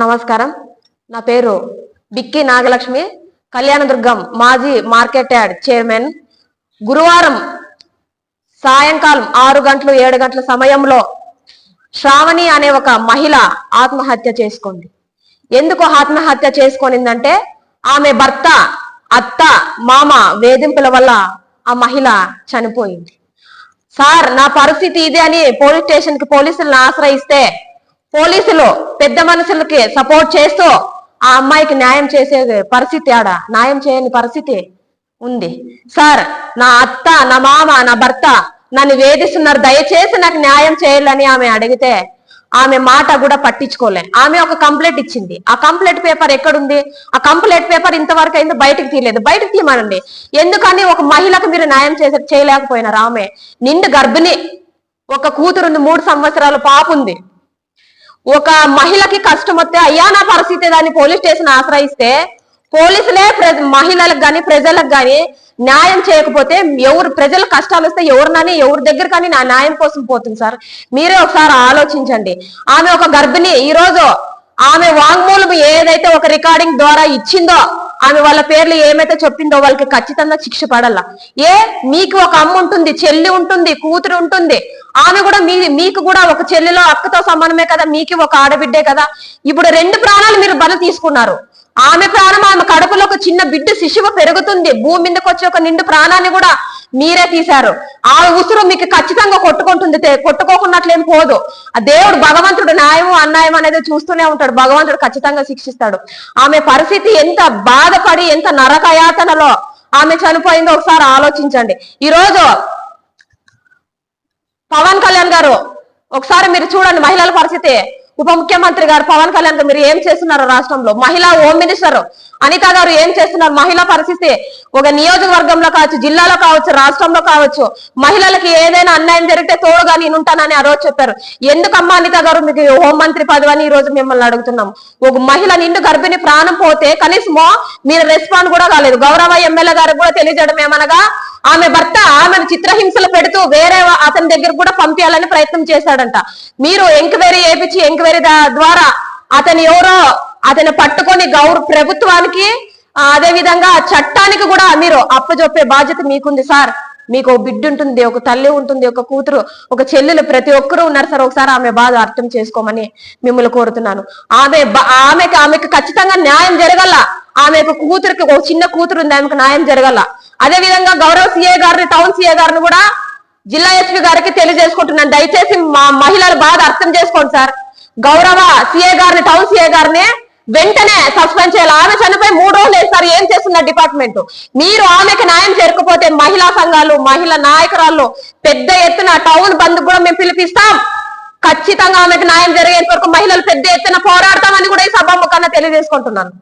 నమస్కారం. నా పేరు బిక్కి నాగలక్ష్మి. కళ్యాణదుర్గం మాజీ మార్కెట్ యార్డ్ చైర్మన్. గురువారం సాయంకాలం ఆరు గంటలు ఏడు గంటల సమయంలో శ్రావణి అనే ఒక మహిళ ఆత్మహత్య చేసుకుంది. ఎందుకు ఆత్మహత్య చేసుకొనిందంటే ఆమె భర్త అత్త మామ వేధింపుల వల్ల ఆ మహిళ చనిపోయింది. సార్ నా పరిస్థితి ఇదే అని పోలీస్ స్టేషన్కి పోలీసులను ఆశ్రయిస్తే పోలీసులు పెద్ద మనుషులకి సపోర్ట్ చేస్తూ ఆ అమ్మాయికి న్యాయం చేసే పరిస్థితి ఆడ న్యాయం చేయని పరిస్థితి ఉంది. సార్ నా అత్త నా మామ నా భర్త నన్ను వేధిస్తున్నారు. దయచేసి నాకు న్యాయం చేయాలని ఆమె అడిగితే ఆమె మాట కూడా పట్టించుకోలే. ఆమె ఒక కంప్లైంట్ ఇచ్చింది. ఆ కంప్లైంట్ పేపర్ ఎక్కడుంది? ఆ కంప్లైంట్ పేపర్ ఇంతవరకు అయింది బయటకు తీయలేదు. బయటకు తీయమనండి. ఎందుకని ఒక మహిళకు మీరు న్యాయం చేసే చేయలేకపోయినారు ఆమె? నిండు గర్భిణి ఒక కూతురుంది మూడు సంవత్సరాలు పాపు ఉంది. ఒక మహిళకి కష్టం వస్తే అయ్యా నా పరిస్థితి దాన్ని పోలీస్ స్టేషన్ ఆశ్రయిస్తే పోలీసులే ప్ర- మహిళలకు కానీ ప్రజలకు కానీ న్యాయం చేయకపోతే ఎవరు ప్రజల కష్టాలు వస్తే ఎవరినని ఎవరి దగ్గర కానీ నా న్యాయం కోసం పోతుంది సార్. మీరే ఒకసారి ఆలోచించండి. ఆమె ఒక గర్భిణి. ఈ రోజు ఆమె వాంగ్మూలం ఏదైతే ఒక రికార్డింగ్ ద్వారా ఇచ్చిందో ఆమె వాళ్ళ పేర్లు ఏమైతే చెప్పిందో వాళ్ళకి ఖచ్చితంగా శిక్ష పడాల. ఏ మీకు ఒక అమ్మ ఉంటుంది చెల్లి ఉంటుంది కూతురు ఉంటుంది. ఆమె కూడా మీ మీకు కూడా ఒక చెల్లెలో అక్కతో సమానమే కదా మీకు ఒక ఆడబిడ్డే కదా. ఇప్పుడు రెండు ప్రాణాలు మీరు బల తీసుకున్నారు. ఆమె ప్రాణం ఆమె కడుపులో ఒక చిన్న బిడ్డ శిశువు పెరుగుతుంది. భూమి మీదకి వచ్చే ఒక నిండు ప్రాణాన్ని కూడా మీరే తీశారు. ఆ ఉసురు మీకు ఖచ్చితంగా కొట్టుకుంటుంది. కొట్టుకోకున్నట్లేం పోదు. ఆ దేవుడు భగవంతుడు న్యాయం అన్యాయం అనేది చూస్తూనే ఉంటాడు. భగవంతుడు ఖచ్చితంగా శిక్షిస్తాడు. ఆమె పరిస్థితి ఎంత బాధపడి ఎంత నరకయాతనలో ఆమె చనిపోయిందో ఒకసారి ఆలోచించండి. ఈ రోజు పవన్ కళ్యాణ్ గారు ఒకసారి మీరు చూడండి మహిళల పరిస్థితి. ఉప ముఖ్యమంత్రి గారు పవన్ కళ్యాణ్ గారు మీరు ఏం చేస్తున్నారు రాష్ట్రంలో? మహిళా హోమ్ మినిస్టర్ అనిత గారు ఏం చేస్తున్నారు? మహిళా పరిస్థితి ఒక నియోజకవర్గంలో కావచ్చు జిల్లాలో కావచ్చు రాష్ట్రంలో కావచ్చు మహిళలకి ఏదైనా అన్యాయం జరిగితే తోడుగా నేను ఉంటానని ఆ రోజు చెప్పారు. ఎందుకమ్మా అనిత గారు మీకు హోంమంత్రి పదవి అని ఈ రోజు మిమ్మల్ని అడుగుతున్నాం. ఒక మహిళ నిండు గర్భిణి ప్రాణం పోతే కనీసమో మీరు రెస్పాండ్ కూడా కాలేదు. గౌరవ ఎమ్మెల్యే గారికి కూడా తెలియజేయడం ఏమనగా ఆమె భర్త ఆమె చిత్రహింసలు పెడుతూ వేరే అతని దగ్గర కూడా పంపించాలని ప్రయత్నం చేశాడంట. మీరు ఎంక్వైరీ చేపించి ఎంక్వైరీ ద్వారా అతని ఎవరో అతను పట్టుకొని గౌరవ ప్రభుత్వానికి అదే విధంగా చట్టానికి కూడా మీరు అప్పజొప్పే బాధ్యత మీకుంది సార్. మీకు ఒక బిడ్డ ఉంటుంది ఒక తల్లి ఉంటుంది ఒక కూతురు ఒక చెల్లెలు ప్రతి ఒక్కరూ ఉన్నారు సార్. ఒకసారి ఆమె బాధ అర్థం చేసుకోమని మిమ్మల్ని కోరుతున్నాను. ఆమె బ- ఆమెకి ఆమెకు ఖచ్చితంగా న్యాయం జరగల. ఆమెకు కూతురికి ఒక చిన్న కూతురు ఉంది ఆమెకు న్యాయం జరగల. అదే విధంగా గౌరవ సిఏ గారిని టౌన్ సిఏ గారిని కూడా జిల్లా ఎస్పీ గారికి తెలియజేసుకుంటున్నాను. దయచేసి మా మహిళలు బాధ అర్థం చేసుకోండి సార్. గౌరవ సిఏ గారిని టౌన్ సిఏ గారిని వెంటనే సస్పెండ్ చేయాలి. ఆమె చనిపోయి మూడు రోజులు వేస్తారు ఏం చేస్తున్నారు డిపార్ట్మెంట్? మీరు ఆమెకి న్యాయం చేరకపోతే మహిళా సంఘాలు మహిళా నాయకురాళ్ళు పెద్ద ఎత్తున టౌన్ బంద్ కూడా మేము పిలిపిస్తాం. ఖచ్చితంగా ఆమెకు న్యాయం జరిగేంత వరకు మహిళలు పెద్ద ఎత్తున పోరాడతామని కూడా ఈ సభాముఖంగా తెలియజేసుకుంటున్నాను.